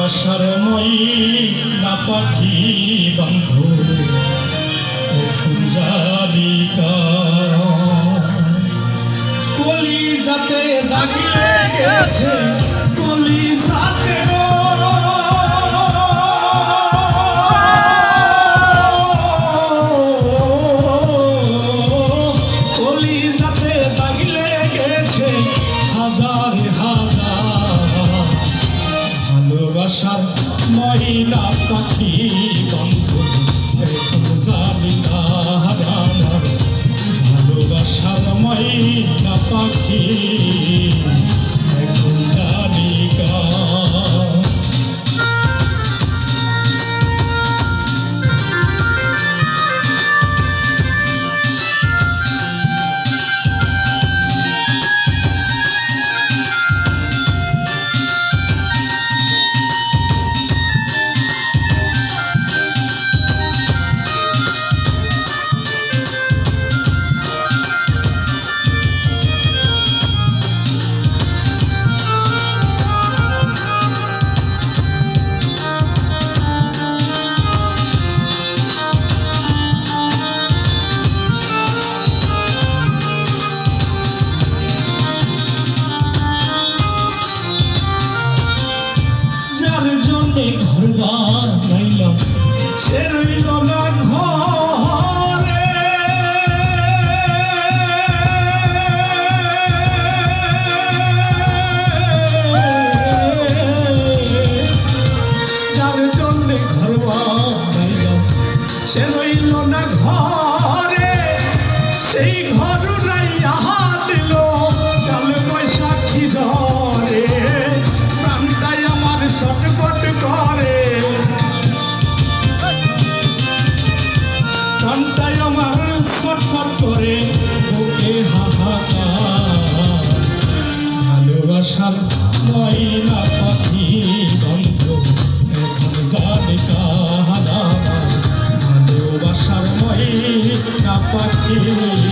ভালোবাসার মই না বন্ধু কলি যাতে দাগিয়ে গেছে কলি যাতে মহিলা পাখি বন্ধু দেখো জালিকা ভালোবাসার মহিলা পাখি রইল না ঘর সহিত না পাখি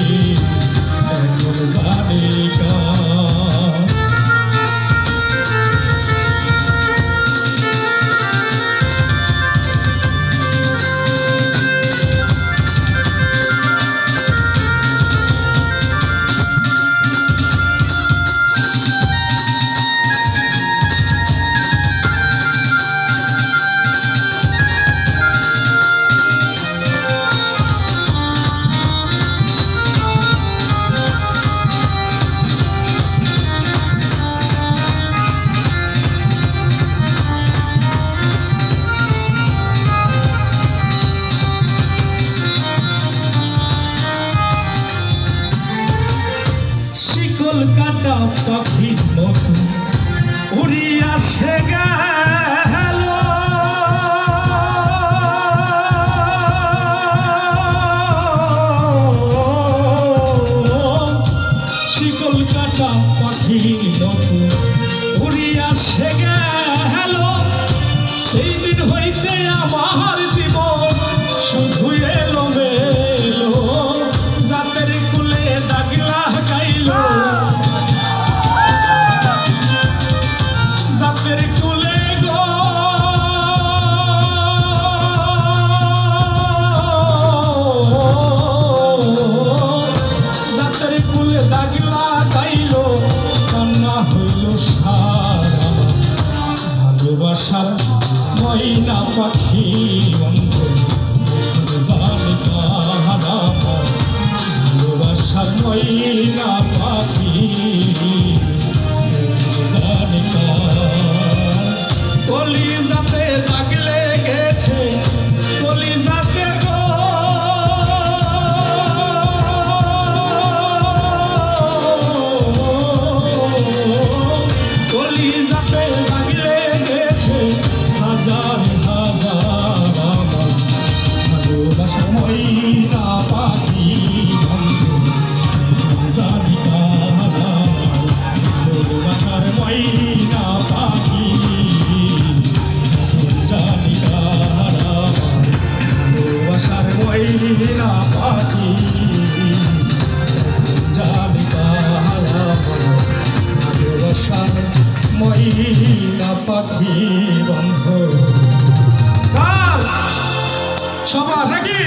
কাজল কাটা পাখির মতো। উড়িয়া সে গেল। আশার ময়না পাখি অঞ্জলি ময়না পাখি বন্ধ। সবার নাকি?